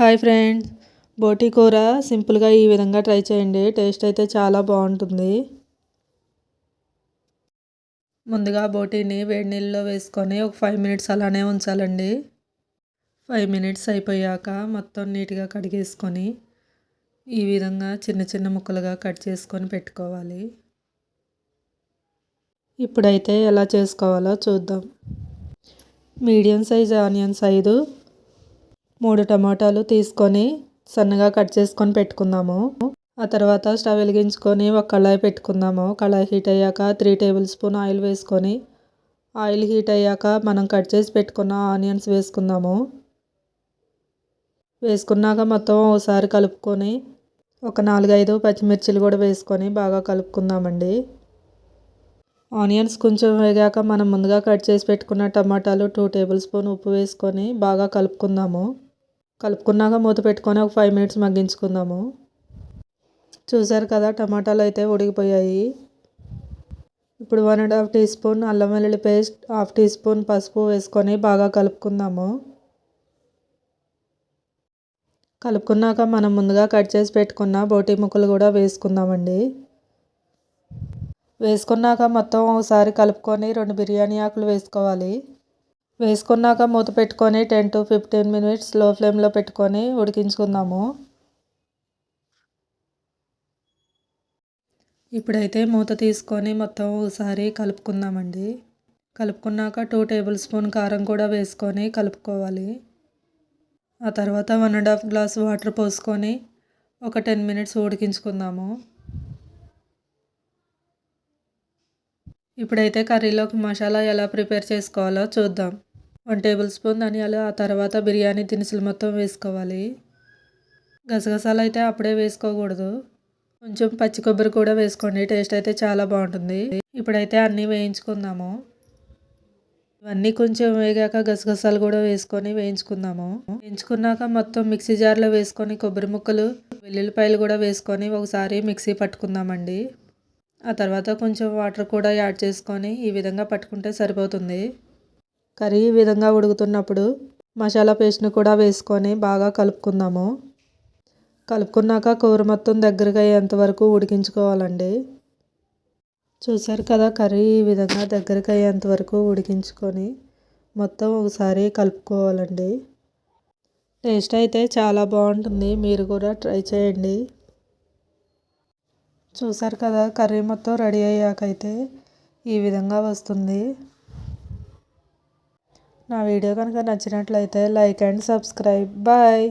Hi friends. బోటి కూర సింపుల్గా ఈ విధంగా ట్రై చేయండి. టేస్ట్ అయితే చాలా బాగుంటుంది. ముందుగా బోటీని వేడి నీళ్ళలో వేసుకొని ఒక ఫైవ్ మినిట్స్ అలానే ఉంచాలండి. ఫైవ్ మినిట్స్ అయిపోయాక మొత్తం నీట్గా కడిగేసుకొని ఈ విధంగా చిన్న చిన్న ముక్కలుగా కట్ చేసుకొని పెట్టుకోవాలి. ఇప్పుడైతే ఎలా చేసుకోవాలో చూద్దాం. మీడియం సైజ్ ఆనియన్స్ ఐదు మూడు టమాటాలు తీసుకొని సన్నగా కట్ చేసుకొని పెట్టుకుందాము. ఆ తర్వాత స్టవ్ వెలిగించుకొని ఒక కళాయి పెట్టుకుందాము. కళాయి హీట్ అయ్యాక త్రీ టేబుల్ స్పూన్ ఆయిల్ వేసుకొని ఆయిల్ హీట్ అయ్యాక మనం కట్ చేసి పెట్టుకున్న ఆనియన్స్ వేసుకుందాము. వేసుకున్నాక మొత్తం ఒకసారి కలుపుకొని ఒక నాలుగైదు పచ్చిమిర్చిలు కూడా వేసుకొని బాగా కలుపుకుందామండి. ఆనియన్స్ కొంచెం వేగాక మనం ముందుగా కట్ చేసి పెట్టుకున్న టమాటాలు టూ టేబుల్ స్పూన్ ఉప్పు వేసుకొని బాగా కలుపుకుందాము. కలుపుకున్నాక మూత పెట్టుకొని ఒక ఫైవ్ మినిట్స్ మగ్గించుకుందాము. చూసారు కదా టమాటాలు అయితే ఉడికిపోయాయి. ఇప్పుడు one and half tea spoon అల్లం వెల్లుల్లి పేస్ట్ హాఫ్ టీ స్పూన్ పసుపు వేసుకొని బాగా కలుపుకుందాము. కలుపుకున్నాక మనం ముందుగా కట్ చేసి పెట్టుకున్న బోటి ముక్కలు కూడా వేసుకుందామండి. వేసుకున్నాక మొత్తం ఒకసారి కలుపుకొని రెండు బిర్యానీ ఆకులు వేసుకోవాలి. వేసుకున్నాక మూత పెట్టుకొని టెన్ టు ఫిఫ్టీన్ మినిట్స్లో ఫ్లేమ్లో పెట్టుకొని ఉడికించుకుందాము. ఇప్పుడైతే మూత తీసుకొని మొత్తం ఒకసారి కలుపుకుందామండి. కలుపుకున్నాక టూ టేబుల్ స్పూన్ కారం కూడా వేసుకొని కలుపుకోవాలి. ఆ తర్వాత one and half glass water పోసుకొని ఒక టెన్ మినిట్స్ ఉడికించుకుందాము. ఇప్పుడైతే కర్రీలోకి మసాలా ఎలా ప్రిపేర్ చేసుకోవాలో చూద్దాం. వన్ టేబుల్ స్పూన్ ధనియాలు ఆ తర్వాత బిర్యానీ దినుసులు మొత్తం వేసుకోవాలి. గసగసాలు అయితే అప్పుడే వేసుకోకూడదు. కొంచెం పచ్చి కొబ్బరి కూడా వేసుకోండి టేస్ట్ అయితే చాలా బాగుంటుంది. ఇప్పుడైతే అన్నీ వేయించుకుందాము. ఇవన్నీ కొంచెం వేగాక గసగసాలు కూడా వేసుకొని వేయించుకుందాము. వేయించుకున్నాక మొత్తం మిక్సీ జార్లో వేసుకొని కొబ్బరి ముక్కలు వెల్లుల్లిపాయలు కూడా వేసుకొని ఒకసారి మిక్సీ పట్టుకుందామండి. ఆ తర్వాత కొంచెం వాటర్ కూడా యాడ్ చేసుకొని ఈ విధంగా పట్టుకుంటే సరిపోతుంది. కర్రీ ఈ విధంగా ఉడుకుతున్నప్పుడు మసాలా పేస్ట్ని కూడా వేసుకొని బాగా కలుపుకుందాము. కలుపుకున్నాక కూర మొత్తం దగ్గరగా అయ్యేంత వరకు ఉడికించుకోవాలండి. చూసారు కదా కర్రీ ఈ విధంగా దగ్గరకు అయ్యేంత వరకు ఉడికించుకొని మొత్తం ఒకసారి కలుపుకోవాలండి. టేస్ట్ అయితే చాలా బాగుంటుంది మీరు కూడా ట్రై చేయండి. చూసారు కదా కర్రీ మొత్తం రెడీ అయ్యాకైతే ఈ విధంగా వస్తుంది. నా వీడియో కనుక నచ్చినట్లయితే లైక్ అండ్ సబ్స్క్రైబ్. బాయ్.